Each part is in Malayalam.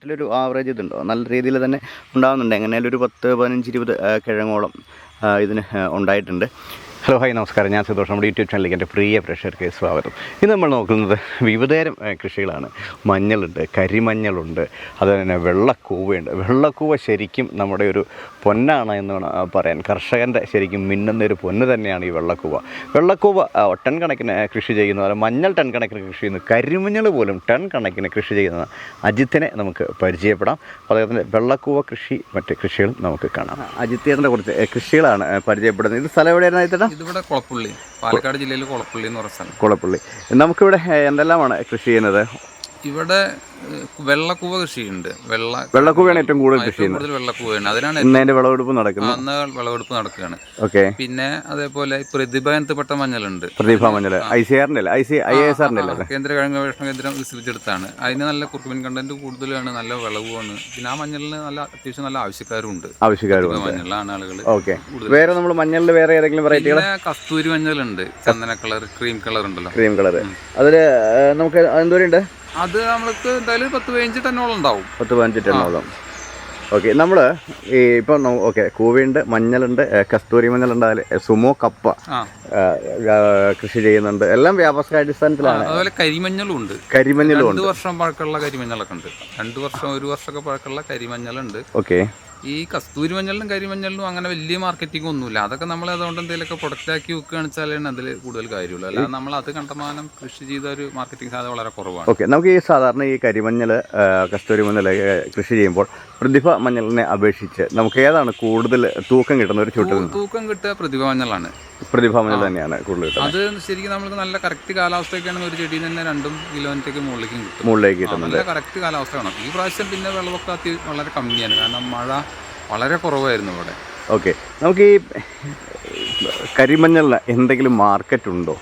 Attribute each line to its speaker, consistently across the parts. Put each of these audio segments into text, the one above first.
Speaker 1: ചുവട്ടിലൊരു ആവറേജ് ഇതുണ്ടോ? നല്ല രീതിയിൽ തന്നെ ഉണ്ടാകുന്നുണ്ട് എങ്ങനെയാലും ഒരു പത്ത് പതിനഞ്ച് ഇരുപത് കിഴങ്ങോളം ഇതിന് ഉണ്ടായിട്ടുണ്ട്. ഹലോ ഹായ് നമസ്കാരം. ഞാൻ സന്തോഷം നമ്മുടെ യൂട്യൂബ് ചാനലിലേക്ക് എന്റെ പ്രിയ കേസ് സ്വാഗതം. ഇന്ന് നമ്മൾ നോക്കുന്നത് വിവിധതരം കൃഷികളാണ്. മഞ്ഞളുണ്ട് കരിമഞ്ഞളുണ്ട് അതുപോലെ തന്നെ വെള്ളക്കൂവയുണ്ട്. വെള്ളക്കൂവ ശരിക്കും നമ്മുടെ ഒരു പൊന്നാണ് എന്ന് വേണം പറയാൻ. കർഷകന്റെ ശരിക്കും മിന്നുന്നൊരു പൊന്ന് തന്നെയാണ് ഈ വെള്ളക്കൂവ. വെള്ളക്കൂവ ടൺ കണക്കിന് കൃഷി ചെയ്യുന്ന പോലെ മഞ്ഞൾ ടൺ കണക്കിന് കൃഷി ചെയ്യുന്നു കരിമഞ്ഞൾ പോലും ടൺ കണക്കിന് കൃഷി ചെയ്യുന്ന അജിത്തിനെ നമുക്ക് പരിചയപ്പെടാം. അദ്ദേഹത്തിന്റെ വെള്ളക്കൂവ കൃഷി മറ്റ് കൃഷികളും നമുക്ക് കാണാം. അജിത്തേട്ടന്റെ കുറച്ച് കൃഷികളാണ് പരിചയപ്പെടുന്നത്. ഇത് സ്ഥലം എവിടെയായിരുന്നു അജിത്തേട്ടാ?
Speaker 2: ഇതിവിടെ കുളപ്പുള്ളി പാലക്കാട് ജില്ലയിൽ കുളപ്പുള്ളി എന്ന് പറഞ്ഞ സ്ഥലം.
Speaker 1: കുളപ്പുള്ളി. നമുക്കിവിടെ എന്തെല്ലാമാണ് കൃഷി ചെയ്യുന്നത്?
Speaker 2: ഇവിടെ വെള്ളക്കൂവ കൃഷിയുണ്ട്. വെള്ള
Speaker 1: വെള്ളക്കൂവയാണ് ഏറ്റവും കൂടുതൽ കൃഷി ചെയ്യുന്നത്
Speaker 2: കൂടുതൽ വെള്ളക്കൂവയാണ്. അതിനാണ്
Speaker 1: വിളവെടുപ്പ് നടക്കുന്നു.
Speaker 2: അന്ന് വിളവെടുപ്പ് നടക്കുകയാണ്.
Speaker 1: ഓക്കെ.
Speaker 2: പിന്നെ അതേപോലെ പ്രതിഭയനത്തിൽപ്പെട്ട മഞ്ഞളുണ്ട്.
Speaker 1: പ്രതിഭ മഞ്ഞൾ ഐ സി ആറിന്റെ ഐ സി ഐ എസ്
Speaker 2: ആറിന്റെ കേന്ദ്ര കിഴങ്ങ് ഗവേഷണ കേന്ദ്രം വികസിപ്പിച്ചെടുത്താണ് അതിന് നല്ല കുർക്കുമിൻ കണ്ടന്റ് കൂടുതലാണ് നല്ല വിളവുമാണ്. പിന്നെ ആ മഞ്ഞളിന് നല്ല അത്യാവശ്യം നല്ല ആവശ്യക്കാരും
Speaker 1: ആവശ്യക്കാരുണ്ട്
Speaker 2: മഞ്ഞളാണ് ആളുകൾ
Speaker 1: ഓക്കെ. വേറെ നമ്മൾ മഞ്ഞളിൽ വേറെ ഏതെങ്കിലും വെറൈറ്റികൾ
Speaker 2: കസ്തൂരി മഞ്ഞളുണ്ട്. ചന്ദന കളർ ക്രീം കളർ ഉണ്ടല്ലോ
Speaker 1: ക്രീം കളർ അതിൽ നമുക്ക് എന്തോരം ഉണ്ട്
Speaker 2: അത് നമ്മൾക്ക് എന്തായാലും പത്ത് പതിനഞ്ച് ടെന്നോളം ഉണ്ടാവും.
Speaker 1: പത്ത് പതിനഞ്ച് ടണ്ണോളം. ഓക്കെ നമ്മൾ ഈ ഇപ്പം ഓക്കെ കൂവയുണ്ട് മഞ്ഞളുണ്ട് കസ്തൂരി മഞ്ഞളുണ്ട് സുമോ കപ്പ കൃഷി ചെയ്യുന്നുണ്ട്. എല്ലാം വ്യാവസായികാടിസ്ഥാനത്തിലാണ്
Speaker 2: അതുപോലെ കരിമഞ്ഞളും ഉണ്ട്.
Speaker 1: കരിമഞ്ഞളും ഉണ്ട്.
Speaker 2: രണ്ട് വർഷം പഴക്കമുള്ള കരിമഞ്ഞളൊക്കെ ഉണ്ട്. രണ്ട് വർഷം ഒരു വർഷമൊക്കെ പഴക്കമുള്ള കരിമഞ്ഞളുണ്ട്.
Speaker 1: ഓക്കെ.
Speaker 2: ഈ കസ്തൂരി മഞ്ഞളിനും കരിമഞ്ഞളിനും അങ്ങനെ വലിയ മാർക്കറ്റിംഗ് ഒന്നുമില്ല. അതൊക്കെ നമ്മൾ അതുകൊണ്ട് എന്തെങ്കിലുമൊക്കെ പ്രൊഡക്റ്റ് ആക്കി വെക്കുകയാണ് വെച്ചാലാണ് അതിൽ കൂടുതൽ കാര്യമുള്ളൂ. അല്ലാതെ നമ്മൾ അത് കണ്ടമാനം കൃഷി ചെയ്ത ഒരു മാർക്കറ്റിംഗ് സാധ്യത വളരെ കുറവാണ്.
Speaker 1: ഓക്കെ നമുക്ക് ഈ സാധാരണ ഈ കരിമഞ്ഞൾ കസ്തൂരി മഞ്ഞൾ കൃഷി ചെയ്യുമ്പോൾ പ്രതിഭ മഞ്ഞളിനെ അപേക്ഷിച്ച് നമുക്ക് ഏതാണ് കൂടുതൽ തൂക്കം കിട്ടുന്ന ഒരു ചുട്ടു
Speaker 2: തൂക്കം കിട്ടുക പ്രതിഭ മഞ്ഞളാണ്.
Speaker 1: പ്രതിഭ മഞ്ഞൾ തന്നെയാണ് കൂടുതൽ കിട്ടുന്നത്.
Speaker 2: അത് ശരിക്കും നമ്മൾക്ക് നല്ല കറക്റ്റ് കാലാവസ്ഥയൊക്കെയാണ് ഒരു ചെടിയിൽ തന്നെ രണ്ടും കിലോമീറ്റർക്ക് മുകളിലേക്കും കിട്ടും.
Speaker 1: മുകളിലേക്ക്
Speaker 2: ആ,
Speaker 1: കിട്ടുന്നുണ്ട്
Speaker 2: നല്ല കറക്റ്റ് കാലാവസ്ഥ വേണം ഈ പ്രാവശ്യം പിന്നെ വെള്ളമൊക്കെ അതി വളരെ കമ്മിയാണ്. കാരണം മഴ വളരെ കുറവായിരുന്നു ഇവിടെ.
Speaker 1: ഓക്കെ. നമുക്ക് ഈ കരിമഞ്ഞളിന് എന്തെങ്കിലും മാർക്കറ്റ് ഉണ്ടോ?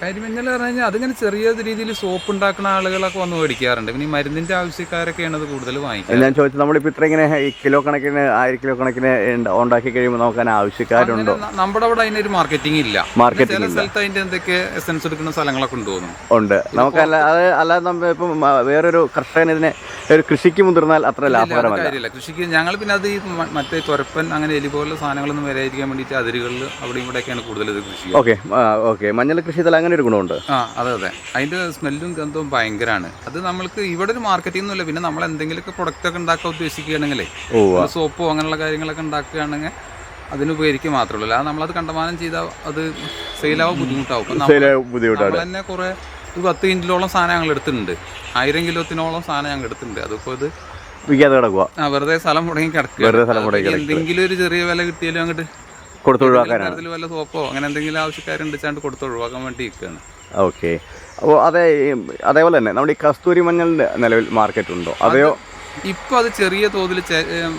Speaker 2: കരിമഞ്ഞൾ പറഞ്ഞു കഴിഞ്ഞാൽ അതിങ്ങനെ ചെറിയ രീതിയിൽ സോപ്പ് ഉണ്ടാക്കുന്ന ആളുകളൊക്കെ വന്ന് മേടിക്കാറുണ്ട്. പിന്നെ ഈ മരുന്നിന്റെ ആവശ്യക്കാരൊക്കെയാണ് അത് കൂടുതൽ വാങ്ങിക്കുന്നത്
Speaker 1: ഞാൻ ചോദിച്ചത് നമ്മളിപ്പോൾ ഇത്ര ഇങ്ങനെ കിലോ കണക്കിന് ആയിരം കിലോ കണക്കിന് ഉണ്ട്- ഉണ്ടാക്കി കഴിയുമ്പോൾ നമുക്ക് അതിന് ആവശ്യക്കാരുണ്ടോ?
Speaker 2: നമ്മുടെ അവിടെ അതിനൊരു മാർക്കറ്റിംഗ് ഇല്ല.
Speaker 1: മാർക്കറ്റിംഗ്
Speaker 2: ചില സ്ഥലത്ത് അതിന്റെ എന്തൊക്കെ എസൻസ് എടുക്കുന്ന സ്ഥലങ്ങളൊക്കെ ഉണ്ട് തോന്നുന്നു.
Speaker 1: ഉണ്ട്. നമുക്ക് അത് അല്ലാതെ നമ്മൾ ഇപ്പം വേറൊരു കർഷകൻ ഇതിനെ ഒരു കൃഷിക്ക് മുതിർന്നാൽ അത്ര ലാഭകരമല്ല.
Speaker 2: കൃഷിക്ക് ഞങ്ങൾ പിന്നെ അത് ഈ മറ്റേ തുരപ്പൻ അങ്ങനെ എലി പോലുള്ള സാധനങ്ങളൊന്നും വരാതിരിക്കാൻ വേണ്ടിയിട്ട് അതിരുകളിൽ അവിടെ ഇവിടെയൊക്കെയാണ് കൂടുതൽ ഇത് കൃഷി
Speaker 1: ഓക്കെ ഓക്കെ മഞ്ഞൾ കൃഷി അങ്ങനെ ഒരു ഗുണമുണ്ട്.
Speaker 2: ആ അതെ അതെ. അതിന്റെ സ്മെല്ലും ഗന്ധവും ഭയങ്കരമാണ് അത് നമ്മൾക്ക് ഇവിടെ ഒരു മാർക്കറ്റിംഗ് ഒന്നുമില്ല. പിന്നെ നമ്മൾ എന്തെങ്കിലുമൊക്കെ പ്രൊഡക്റ്റ് ഒക്കെ ഉണ്ടാക്കാൻ
Speaker 1: ഉദ്ദേശിക്കുകയാണെങ്കിൽ
Speaker 2: സോപ്പോ അങ്ങനെയുള്ള കാര്യങ്ങളൊക്കെ ഉണ്ടാക്കുകയാണെങ്കിൽ അതിന് ഉപകരിക്കുക മാത്രമേ ഉള്ളൂ. അല്ലാതെ നമ്മളത് കണ്ടമാനം ചെയ്താൽ അത് സെയിലാവാൻ ബുദ്ധിമുട്ടാവും. നമ്മൾ തന്നെ കുറെ ഒരു പത്ത് കിലോളം സാധനം ഞങ്ങൾ എടുത്തിട്ടുണ്ട്. ആയിരം കിലോത്തിനോളം സാധനം ഞങ്ങൾ എടുത്തിട്ടുണ്ട്. അതിപ്പോൾ ഇത്
Speaker 1: വിൽക്കാതെ കിടക്കുക
Speaker 2: ആ, വെറുതെ സ്ഥലം മുടങ്ങി കിടക്കുക
Speaker 1: വെറുതെ സ്ഥലം മുടങ്ങി
Speaker 2: എന്തെങ്കിലും ഒരു ചെറിയ വില കിട്ടിയാലും അങ്ങോട്ട്
Speaker 1: കൊടുത്തു ഒഴിവാക്കാനാണ്
Speaker 2: വല്ല സോപ്പോ അങ്ങനെ എന്തെങ്കിലും ആവശ്യക്കാരുണ്ട് വെച്ചാണ്ട് കൊടുത്ത് ഒഴിവാക്കാൻ വേണ്ടി ഇരിക്കുകയാണ്
Speaker 1: ഓക്കെ. അപ്പോൾ അതേ അതേപോലെ തന്നെ നമ്മുടെ ഈ കസ്തൂരി മഞ്ഞളിന്റെ നിലവിൽ മാർക്കറ്റ് ഉണ്ടോ? അതെയോ?
Speaker 2: ഇപ്പൊ അത് ചെറിയ തോതിൽ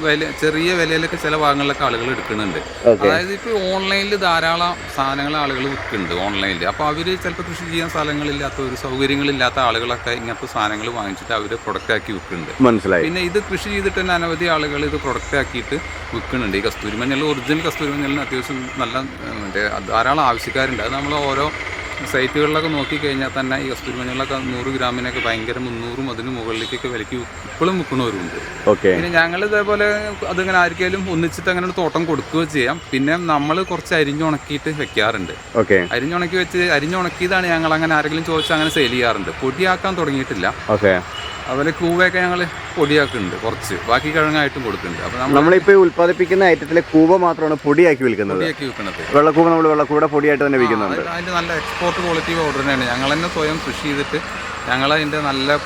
Speaker 2: വില ചെറിയ വിലയിലൊക്കെ ചില ഭാഗങ്ങളിലൊക്കെ ആളുകൾ എടുക്കുന്നുണ്ട്. അതായത് ഇപ്പൊ ഓൺലൈനിൽ ധാരാളം സാധനങ്ങൾ ആളുകൾ വിൽക്കുന്നുണ്ട് ഓൺലൈനിൽ അപ്പൊ അവർ ചിലപ്പോൾ കൃഷി ചെയ്യാൻ സ്ഥലങ്ങളില്ലാത്ത ഒരു സൗകര്യങ്ങളില്ലാത്ത ആളുകളൊക്കെ ഇങ്ങനത്തെ സാധനങ്ങൾ വാങ്ങിച്ചിട്ട് അവർ പ്രൊഡക്റ്റ് ആക്കി വിൽക്കുന്നുണ്ട്.
Speaker 1: മനസ്സിലായി.
Speaker 2: പിന്നെ ഇത് കൃഷി ചെയ്തിട്ട് തന്നെ അനവധി ആളുകൾ ഇത് പ്രൊഡക്റ്റ് ആക്കിയിട്ട് വിൽക്കുന്നുണ്ട്. ഈ കസ്തൂരി മഞ്ഞൾ ഒറിജിനൽ കസ്തൂരി മഞ്ഞളിന് അത്യാവശ്യം നല്ല മറ്റേ ധാരാളം ആവശ്യക്കാരുണ്ട്. അത് നമ്മൾ ഓരോ സൈറ്റുകളിലൊക്കെ നോക്കിക്കഴിഞ്ഞാൽ തന്നെ ഈ കസ്തൂരി മഞ്ഞളൊക്കെ നൂറ് ഗ്രാമിനൊക്കെ ഭയങ്കര മുന്നൂറും അതിന് മുകളിലേക്കൊക്കെ വിലയ്ക്ക് ഇപ്പോഴും വിൽക്കുന്നവരുണ്ട്
Speaker 1: ഓക്കെ.
Speaker 2: പിന്നെ ഞങ്ങൾ ഇതേപോലെ അതിങ്ങനെ ആർക്കെങ്കിലും ഒന്നിച്ചിട്ട് അങ്ങനെ തോട്ടം കൊടുക്കുകയോ ചെയ്യാം. പിന്നെ നമ്മൾ കുറച്ച് അരിഞ്ഞുണക്കിയിട്ട് വെക്കാറുണ്ട്.
Speaker 1: ഓക്കെ.
Speaker 2: അരിഞ്ഞുണക്കി വെച്ച് അരിഞ്ഞുണക്കിയതാണ് ഞങ്ങൾ അങ്ങനെ ആരെങ്കിലും ചോദിച്ചാൽ അങ്ങനെ സെയിൽ ചെയ്യാറുണ്ട്. പൊടിയാക്കാൻ തുടങ്ങിയിട്ടില്ല.
Speaker 1: ഓക്കെ.
Speaker 2: അതുപോലെ കൂവയൊക്കെ ഞങ്ങൾ പൊടിയാക്കുന്നുണ്ട് കുറച്ച്. ബാക്കി കിഴങ്ങായിട്ടും കൊടുക്കുന്നുണ്ട്. അപ്പൊ
Speaker 1: നമ്മളിപ്പോ ഉത്പാദിപ്പിക്കുന്ന ഉൽപ്പാദിപ്പിക്കുന്ന ഐറ്റത്തിലെ കൂവ മാത്രമാണ് പൊടിയാക്കി വിൽക്കുന്നത്.
Speaker 2: പൊടിയാക്കി വെക്കണത്
Speaker 1: വെള്ളക്കൂവ നമ്മൾ വെള്ളക്കൂടെ പൊടിയായിട്ട് തന്നെ വിൽക്കുന്നുണ്ട്.
Speaker 2: അതിന് നല്ല എക്സ്പോർട്ട് ക്വാളിറ്റി പൗഡർ തന്നെയാണ്. ഞങ്ങൾ തന്നെ സ്വയം കൃഷി ചെയ്തിട്ട് ഞങ്ങൾ അതിന്റെ നല്ല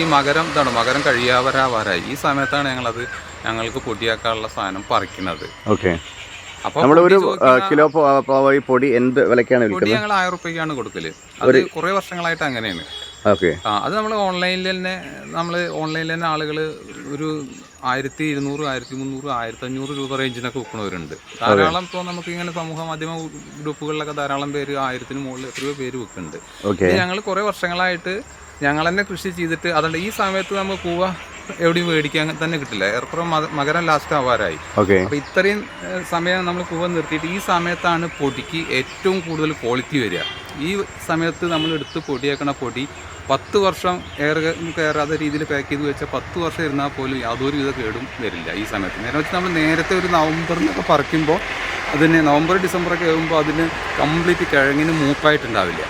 Speaker 2: ഈ മകരം ഇതാണ് മകരം കഴിയാവരാവാറായി. ഈ സമയത്താണ് ഞങ്ങളത് ഞങ്ങൾക്ക് പൊടിയാക്കാനുള്ള സാധനം പറിക്കുന്നത്.
Speaker 1: ഓക്കെ നമ്മൾ ഒരു കിലോ പൊടി എന്ത് വിലക്കാണ്
Speaker 2: പൊടി ഞങ്ങൾ ആയിരം റുപ്യക്കാണ് കൊടുക്കൽ. അത് കുറേ വർഷങ്ങളായിട്ട് അങ്ങനെയാണ്.
Speaker 1: ഓക്കെ.
Speaker 2: ആ അത് നമ്മൾ ഓൺലൈനിൽ തന്നെ നമ്മൾ ഓൺലൈനിൽ തന്നെ ആളുകൾ ഒരു ആയിരത്തി ഇരുന്നൂറ് ആയിരത്തി മുന്നൂറ് ആയിരത്തി അഞ്ഞൂറ് രൂപ റേഞ്ചിനൊക്കെ വിൽക്കുന്നവരുണ്ട്. ധാരാളം ഇപ്പോൾ നമുക്ക് ഇങ്ങനെ സമൂഹ മാധ്യമ ഗ്രൂപ്പുകളിലൊക്കെ ധാരാളം പേര് ആയിരത്തിന് മുകളിൽ എത്രയോ പേര് വിൽക്കുന്നുണ്ട്. ഞങ്ങൾ കുറേ വർഷങ്ങളായിട്ട് ഞങ്ങൾ തന്നെ കൃഷി ചെയ്തിട്ട് അതുകൊണ്ട് ഈ സമയത്ത് നമ്മൾ പൂവ എവിടെയും മേടിക്കാൻ തന്നെ കിട്ടില്ല. ഏറെക്കുറെ മക- മകരം ലാസ്റ്റ് ആവാറായി. അപ്പൊ ഇത്രയും സമയം നമ്മൾ കൂവ നിർത്തിയിട്ട് ഈ സമയത്താണ് പൊടിക്ക് ഏറ്റവും കൂടുതൽ ക്വാളിറ്റി വരിക. ഈ സമയത്ത് നമ്മൾ എടുത്ത് പൊടിയാക്കണ പൊടി പത്ത് വർഷം ഏറെ കയറാത്ത രീതിയിൽ പാക്ക് ചെയ്ത് വെച്ചാൽ പത്ത് വർഷം ഇരുന്നാൽ പോലും യാതൊരു വിധ കേടും വരില്ല ഈ സമയത്ത്. നേരെ വെച്ച് നമ്മൾ നേരത്തെ ഒരു നവംബറിലൊക്കെ പറിക്കുമ്പോൾ അതിന് നവംബർ ഡിസംബറൊക്കെ ആകുമ്പോൾ അതിന് കംപ്ലീറ്റ് കിഴങ്ങിന് മൂപ്പായിട്ടുണ്ടാവില്ല.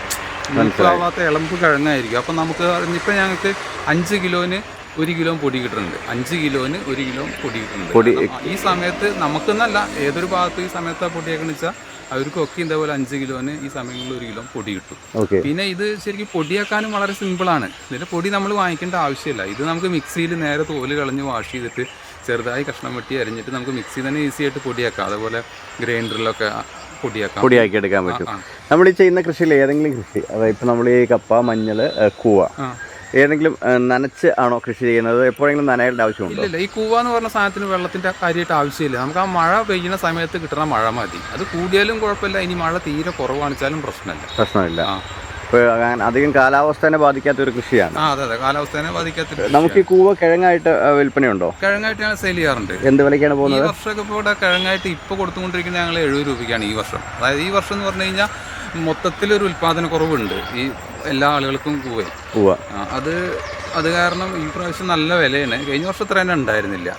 Speaker 2: മൂപ്പാവാത്ത ഇളമ്പ് കിഴങ്ങായിരിക്കും. അപ്പം നമുക്ക് ഇപ്പം ഞങ്ങൾക്ക് അഞ്ച് കിലോന് ഒരു കിലോ പൊടി കിട്ടുന്നുണ്ട്. അഞ്ച് കിലോന് ഒരു കിലോ പൊടി കിട്ടുന്നുണ്ട്. ഈ സമയത്ത് നമുക്കെന്നല്ല ഏതൊരു ഭാഗത്ത് ഈ സമയത്ത് ആ പൊടിയൊക്കെ വെച്ചാൽ അവർക്കൊക്കെ ഇതേപോലെ അഞ്ച് കിലോന് ഈ സമയങ്ങളിൽ ഒരു കിലോ പൊടി കിട്ടും. പിന്നെ ഇത് ശരിക്കും പൊടിയാക്കാനും വളരെ സിമ്പിൾ ആണ്. ഇതിന്റെ പൊടി നമ്മൾ വാങ്ങിക്കേണ്ട ആവശ്യമില്ല. ഇത് നമുക്ക് മിക്സിയിൽ നേരെ തോൽ കളഞ്ഞ് വാഷ് ചെയ്തിട്ട് ചെറുതായി കഷ്ണം വെട്ടി അരിഞ്ഞിട്ട് നമുക്ക് മിക്സി തന്നെ ഈസി ആയിട്ട് പൊടിയാക്കാം. അതേപോലെ ഗ്രൈൻഡറിലൊക്കെ പൊടിയാക്കാം.
Speaker 1: പൊടിയാക്കി എടുക്കാൻ പറ്റും നമ്മൾ ഈ ചെയ്യുന്ന കൃഷിയിൽ ഏതെങ്കിലും കൃഷി അതായത് ഇപ്പം നമ്മൾ ഈ കപ്പ മഞ്ഞൾ കൂവ ഏതെങ്കിലും നനച്ച് ആണോ കൃഷി ചെയ്യുന്നത്? എപ്പോഴെങ്കിലും നനയേണ്ട ആവശ്യമുണ്ടോ?
Speaker 2: ഇല്ല ഈ കൂവ എന്ന് പറഞ്ഞ സാധനത്തിന് വെള്ളത്തിന്റെ കാര്യമായിട്ട് ആവശ്യമില്ല. നമുക്ക് ആ മഴ പെയ്യുന്ന സമയത്ത് കിട്ടുന്ന മഴ മതി. അത് കൂടിയാലും കുഴപ്പമില്ല. ഇനി മഴ തീരെ കുറവാണിച്ചാലും പ്രശ്നമില്ല.
Speaker 1: പ്രശ്നമില്ല. അധികം കാലാവസ്ഥനെ ബാധിക്കാത്ത ഒരു കൃഷിയാണ്
Speaker 2: അതെ അതെ. കാലാവസ്ഥേനെ ബാധിക്കാത്ത
Speaker 1: നമുക്ക് ഈ കൂവ കിഴങ്ങായിട്ട് വിൽപ്പനയുണ്ടോ?
Speaker 2: കിഴങ്ങായിട്ട് ഞങ്ങൾ സെയിൽ ചെയ്യാറുണ്ട്.
Speaker 1: എന്ത് വിലയ്ക്കാണ്
Speaker 2: ഈ
Speaker 1: പോകുന്നത്
Speaker 2: വർഷമൊക്കെ ഇപ്പോൾ ഇവിടെ കിഴങ്ങായിട്ട് ഇപ്പോൾ കൊടുത്തുകൊണ്ടിരിക്കുന്നത് ഞങ്ങൾ എഴുപത് രൂപയ്ക്കാണ് ഈ വർഷം. അതായത് ഈ വർഷം എന്ന് പറഞ്ഞു കഴിഞ്ഞാൽ മൊത്തത്തിലൊരു ഉൽപ്പാദന കുറവുണ്ട് ഈ എല്ലാ ആളുകൾക്കും പോവേ.
Speaker 1: കൂവ
Speaker 2: അത് അത് കാരണം ഈ പ്രാവശ്യം നല്ല വിലയാണ്. കഴിഞ്ഞ വർഷം അത്ര തന്നെ ഉണ്ടായിരുന്നില്ല.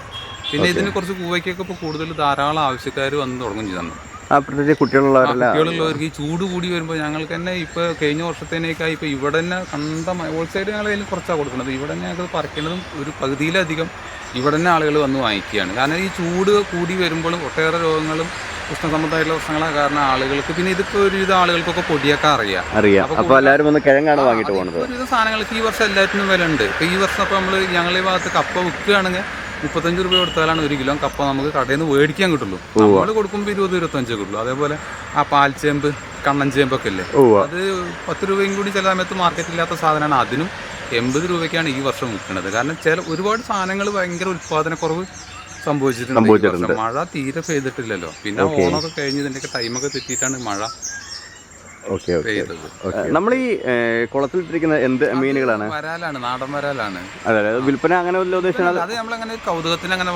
Speaker 2: പിന്നെ ഇതിന് കുറച്ച് കൂവയ്ക്കൊക്കെ ഇപ്പോൾ കൂടുതൽ ധാരാളം ആവശ്യക്കാർ വന്ന് തുടങ്ങും ചെയ്തു കുട്ടികളുള്ളവർക്ക് ഈ ചൂട് കൂടി വരുമ്പോൾ ഞങ്ങൾക്ക് തന്നെ ഇപ്പോൾ കഴിഞ്ഞ വർഷത്തേനേക്കായി ഇപ്പോൾ ഇവിടെ തന്നെ കണ്ട ഹോൾസെയിൽ ഞങ്ങൾ അതിൽ കുറച്ചാണ് കൊടുക്കുന്നത്. ഇവിടെ തന്നെ ഞങ്ങൾ പറിക്കുന്നതും ഒരു പകുതിയിലധികം ഇവിടെ തന്നെ ആളുകൾ വന്ന് വാങ്ങിക്കുകയാണ്. കാരണം ഈ ചൂട് കൂടി വരുമ്പോഴും ഒട്ടേറെ രോഗങ്ങളും ഉഷ്ണസംബന്ധമായിട്ടുള്ള പ്രശ്നങ്ങളാണ് കാരണം ആളുകൾക്ക്. പിന്നെ ഇതിപ്പോ ഒരുവിധ ആളുകൾക്കൊക്കെ പൊടിയൊക്കെ അറിയാം.
Speaker 1: അറിയാം. അപ്പൊ എല്ലാവരും ഒന്ന് കിഴങ്ങാണ് വാങ്ങിട്ട് പോകുന്നത്
Speaker 2: ഒരുവിധ സാധനങ്ങൾക്ക് ഈ വർഷം എല്ലാറ്റിനും വില ഉണ്ട് ഇപ്പൊ ഈ വർഷം അപ്പൊ നമ്മൾ ഞങ്ങളെ ഈ ഭാഗത്ത് കപ്പ വിൽക്കുകയാണെങ്കിൽ മുപ്പത്തഞ്ച് രൂപ കൊടുത്താലാണ് ഒരു കിലോ. കപ്പ നമുക്ക് കടയിൽ നിന്ന് മേടിക്കാൻ കിട്ടുള്ളൂ. നമ്മൾ കൊടുക്കുമ്പോൾ ഇരുപത് ഇരുപത്തഞ്ച് കിട്ടുള്ളൂ. അതേപോലെ ആ പാൽച്ചേമ്പ് കണ്ണൻ ചേമ്പൊക്കെ ഇല്ലേ? അത് പത്ത് രൂപയും കൂടി ചില സമയത്ത് മാർക്കറ്റ് ഇല്ലാത്ത സാധനമാണ്. അതിനും എൺപത് രൂപയ്ക്കാണ് ഈ വർഷം വിൽക്കുന്നത് കാരണം ചില ഒരുപാട് സാധനങ്ങൾ ഭയങ്കര ഉൽപ്പാദനക്കുറവ് സംഭവിച്ചിട്ടുണ്ട്. മഴ തീരെ പെയ്തിട്ടില്ലല്ലോ. പിന്നെ ഓണമൊക്കെ കഴിഞ്ഞ് ഇതിന്റെയൊക്കെ ടൈമൊക്കെ തെറ്റിയിട്ടാണ് മഴ
Speaker 1: ഓക്കെ നമ്മൾ ഈ കുളത്തിൽ കുളത്തിലിട്ടിരിക്കുന്ന എന്ത് മീനുകളാണ്?
Speaker 2: വരാലാണ് നാടൻ വരാലാണ്.
Speaker 1: അതെ അതെ. വിൽപ്പന അങ്ങനെ വല്ല ഉദ്ദേശം
Speaker 2: അത് നമ്മളങ്ങനെ കൗതുകത്തിന് അങ്ങനെ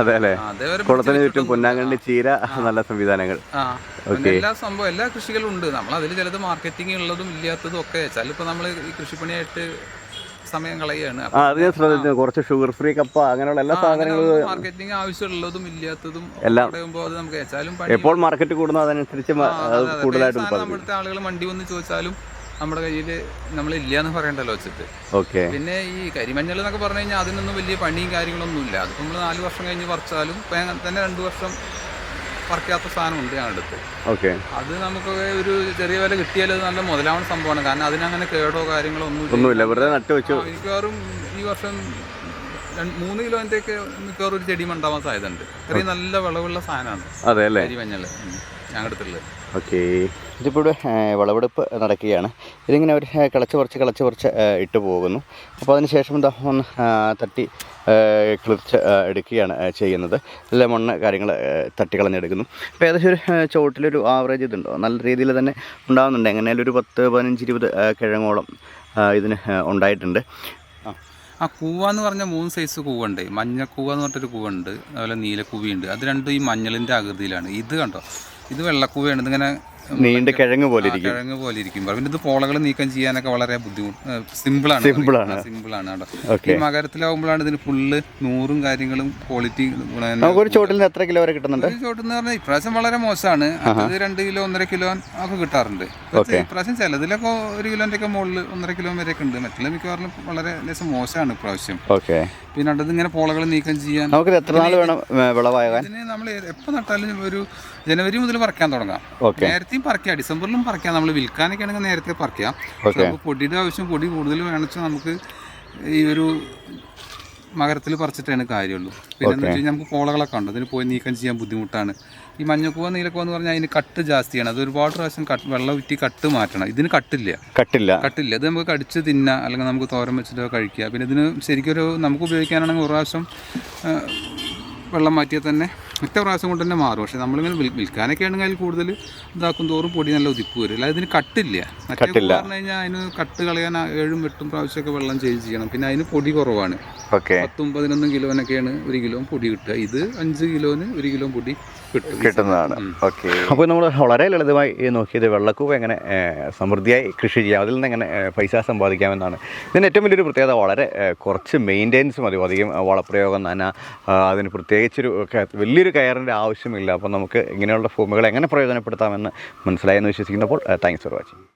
Speaker 1: അതെ അല്ലേ? കുളത്തിന് ചുറ്റും പൊന്നാങ്കണ്ണി ചീര നല്ല സംവിധാനങ്ങൾ.
Speaker 2: എല്ലാ സംഭവം എല്ലാ കൃഷികളും ഉണ്ട്. നമ്മൾ അതിൽ ചിലത് മാർക്കറ്റിംഗ് ഉള്ളതും ഇല്ലാത്തതും ഒക്കെ. ചിലപ്പോൾ നമ്മൾ ഈ കൃഷിപ്പണിയായിട്ട് സമയം കളയുകയാണ്.
Speaker 1: ആ അത് ഞാൻ ശ്രദ്ധിച്ചു. കുറച്ച് ഷുഗർ ഫ്രീ കപ്പ അങ്ങനെയുള്ള എല്ലാ സാധനങ്ങളും
Speaker 2: മാർക്കറ്റിംഗ് ആവശ്യമുള്ളതും ഇല്ലാത്തതും
Speaker 1: എല്ലാം.
Speaker 2: പറയുമ്പോൾ അത് നമുക്ക് വെച്ചാലും
Speaker 1: എപ്പോൾ മാർക്കറ്റ് കൂടുന്നു അതനുസരിച്ച് മ- അത് കൂടുതലായിട്ട് ഉൽപ്പാദിക്കും
Speaker 2: നമ്മുടെ ആളുകൾ വണ്ടി വന്ന് ചോദിച്ചാലും നമ്മുടെ കയ്യിൽ നമ്മൾ ഇല്ലാന്ന് പറയണ്ടല്ലോ വെച്ചിട്ട്.
Speaker 1: ഓക്കെ.
Speaker 2: പിന്നെ ഈ കരിമഞ്ഞൾ എന്നൊക്കെ പറഞ്ഞു കഴിഞ്ഞാൽ അതിനൊന്നും വലിയ പണിയും കാര്യങ്ങളൊന്നും ഇല്ല അതിപ്പോൾ നമ്മൾ നാല് വർഷം കഴിഞ്ഞ് പറിച്ചാലും ഇപ്പം തന്നെ രണ്ട് വർഷം പറിക്കാത്ത സാധനമുണ്ട് ഞങ്ങളുടെ അടുത്ത്
Speaker 1: ഓക്കെ.
Speaker 2: അത് നമുക്ക് ഒരു ചെറിയ വില കിട്ടിയാൽ അത് നല്ല മുതലാവുന്ന സംഭവമാണ്. കാരണം അതിനങ്ങനെ കേടോ കാര്യങ്ങളോ ഒന്നും
Speaker 1: ഒന്നുമില്ല. വെറുതെ നട്ട് വെച്ചു.
Speaker 2: മിക്കവാറും ഈ വർഷം മൂന്ന് കിലോന്റെ ഒക്കെ മിക്കവാറും ഒരു ചെടി ഉണ്ടാവാൻ സാധ്യത ഉണ്ട് ഇത്രയും നല്ല വിളവുള്ള സാധനമാണ്.
Speaker 1: അതെ അല്ലേ?
Speaker 2: ഞങ്ങളുടെ അടുത്തുള്ളത്
Speaker 1: ഓക്കെ. ഇതിപ്പോൾ ഇവിടെ വിളവെടുപ്പ് നടക്കുകയാണ്. ഇതിങ്ങനെ അവർ കിളച്ച് കുറച്ച് കിളച്ച് കുറച്ച് ഇട്ട് പോകുന്നു. അപ്പോൾ അതിന് ശേഷം എന്താ ഒന്ന് തട്ടി കിളിച്ച് എടുക്കുകയാണ് ചെയ്യുന്നത്. എല്ലാ മണ്ണ് കാര്യങ്ങൾ തട്ടി തട്ടിക്കളഞ്ഞെടുക്കുന്നു അപ്പോൾ ഏകദേശം ഒരു ചുവട്ടിലൊരു ആവറേജ് ഇതുണ്ടോ? നല്ല രീതിയിൽ തന്നെ ഉണ്ടാകുന്നുണ്ട് എങ്ങനെയാലും ഒരു പത്ത് പതിനഞ്ച് ഇരുപത് കിഴങ്ങോളം ഇതിന് ഉണ്ടായിട്ടുണ്ട്.
Speaker 2: ആ. ആ കൂവ എന്ന് പറഞ്ഞ മൂന്ന് സൈസ് കൂവുണ്ട്. മഞ്ഞക്കൂവ എന്ന് പറഞ്ഞിട്ടൊരു കൂവുണ്ട്. അതുപോലെ നീലക്കൂവിയുണ്ട്. അത് രണ്ടും ഈ മഞ്ഞളിന്റെ ആകൃതിയിലാണ്. ഇത് കണ്ടോ? ഇത് വെള്ളക്കൂവയാണ് ഇതിങ്ങനെ
Speaker 1: നീണ്ട കിഴങ്ങ് പോലെ ഇരിക്കും.
Speaker 2: കിഴങ്ങ് പോലെ ഇരിക്കും. പിന്നെ ഇത് പോളകൾ നീക്കം ചെയ്യാനൊക്കെ വളരെ ബുദ്ധിമുട്ട് സിമ്പിളാണ്
Speaker 1: സിമ്പിളാണ്.
Speaker 2: സിമ്പിളാണ് കേട്ടോ. ഈ മകരത്തിലാവുമ്പോഴാണ് ഇതിന് ഫുള്ള് നൂറും കാര്യങ്ങളും ക്വാളിറ്റി
Speaker 1: നമുക്കൊരു ചോട്ടിൽ എത്ര കിലോ വരെ കിട്ടുന്നുണ്ട്?
Speaker 2: ചോട്ടിൽ നിന്ന് പറഞ്ഞാൽ ഇപ്രാവശ്യം വളരെ മോശമാണ്. അത് രണ്ട് കിലോ ഒന്നര കിലോ ഒക്കെ കിട്ടാറുണ്ട്. ഇപ്രാവശ്യം ചിലതിലൊക്കെ ഒരു കിലോന്റെ ഒക്കെ മുകളിൽ ഒന്നര കിലോ വരെ ഒക്കെ ഉണ്ട്. മറ്റുള്ള മിക്കവാറും വളരെ ലേശം മോശമാണ് ഇപ്രാവശ്യം.
Speaker 1: ഓക്കെ
Speaker 2: പിന്നെ അടുത്ത് ഇങ്ങനെ പോളകൾ നീക്കം ചെയ്യാൻ
Speaker 1: നമുക്ക് എത്ര നാൾ വേണം വിളവാകാൻ?
Speaker 2: നമ്മൾ എപ്പോൾ നട്ടാലും ഒരു ജനുവരി മുതൽ പറിക്കാൻ തുടങ്ങാം.
Speaker 1: ഓക്കെ
Speaker 2: നേരത്തെയും പറിക്കാം. ഡിസംബറിലും പറിക്കാം. നമ്മൾ വിൽക്കാനൊക്കെ ആണെങ്കിൽ നേരത്തെ പറിക്കാം. നമുക്ക് പൊടിയുടെ ആവശ്യം പൊടി കൂടുതൽ വേണമെച്ചാൽ നമുക്ക് ഈ ഒരു മകരത്തിൽ പറിച്ചിട്ടാണ് കാര്യമുള്ളൂ. പിന്നെ എന്ന് വെച്ച് കഴിഞ്ഞാൽ നമുക്ക് പോളകളൊക്കെ ഉണ്ട്. അതിന് പോയി നീക്കം ചെയ്യാൻ ബുദ്ധിമുട്ടാണ്. ഈ മഞ്ഞക്കൂവ നീലക്കൂവ എന്ന് പറഞ്ഞാൽ അതിന് കട്ട് ജാസ്തിയാണ്. അത് ഒരുപാട് പ്രാവശ്യം കട്ട് വെള്ളം ഉറ്റി കട്ട് മാറ്റണം. ഇതിന് കട്ടില്ല.
Speaker 1: കട്ടില്ല.
Speaker 2: കട്ടില്ല. ഇത് നമുക്ക് കടിച്ച് തിന്നാം അല്ലെങ്കിൽ നമുക്ക് തോരൻ വെച്ചിട്ടോ കഴിക്കുക. പിന്നെ ഇതിന് ശരിക്കൊരു നമുക്ക് ഉപയോഗിക്കാനാണെങ്കിൽ ഒരു പ്രാവശ്യം വെള്ളം മാറ്റിയാൽ തന്നെ ഒറ്റ പ്രാവശ്യം കൊണ്ട് തന്നെ മാറും. പക്ഷേ നമ്മളിങ്ങനെ വിൽ- വിൽക്കാനൊക്കെ ആണെങ്കിൽ അതിൽ കൂടുതൽ ഇതാക്കും തോറും പൊടി നല്ല ഉതിപ്പ് വരും. അല്ല ഇതിന് കട്ടില്ല. മറ്റേ
Speaker 1: കട്ടില്ല.
Speaker 2: പറഞ്ഞു കഴിഞ്ഞാൽ അതിന് കട്ട് കളയാൻ ഏഴും എട്ടും പ്രാവശ്യമൊക്കെ വെള്ളം ചേഞ്ച് ചെയ്യണം. പിന്നെ അതിന് പൊടി കുറവാണ്. പത്തും പതിനൊന്നും കിലോനൊക്കെയാണ് ഒരു കിലോ പൊടി കിട്ടുക. ഇത് അഞ്ച് കിലോന് ഒരു കിലോ പൊടി
Speaker 1: കിട്ടുന്നതാണ്. ഓക്കെ. അപ്പോൾ നമ്മൾ വളരെ ലളിതമായി നോക്കിയത് വെള്ളക്കൂവ എങ്ങനെ സമൃദ്ധിയായി കൃഷി ചെയ്യാം അതിൽ നിന്ന് എങ്ങനെ പൈസ സമ്പാദിക്കാമെന്നാണ്. ഇതിന് ഏറ്റവും വലിയൊരു പ്രത്യേകത വളരെ കുറച്ച് മെയിന്റെനൻസ് മതി അധികം വളപ്രയോഗം തന്നെ അതിന് പ്രത്യേകിച്ചൊരു വലിയൊരു കയറിന്റെ ആവശ്യമില്ല. അപ്പോൾ നമുക്ക് ഇങ്ങനെയുള്ള ഭൂമികളെ എങ്ങനെ പ്രയോജനപ്പെടുത്താമെന്ന് മനസ്സിലായെന്ന് വിശ്വസിക്കുന്നപ്പോൾ താങ്ക്സ് ഫോർ വാച്ചിങ്.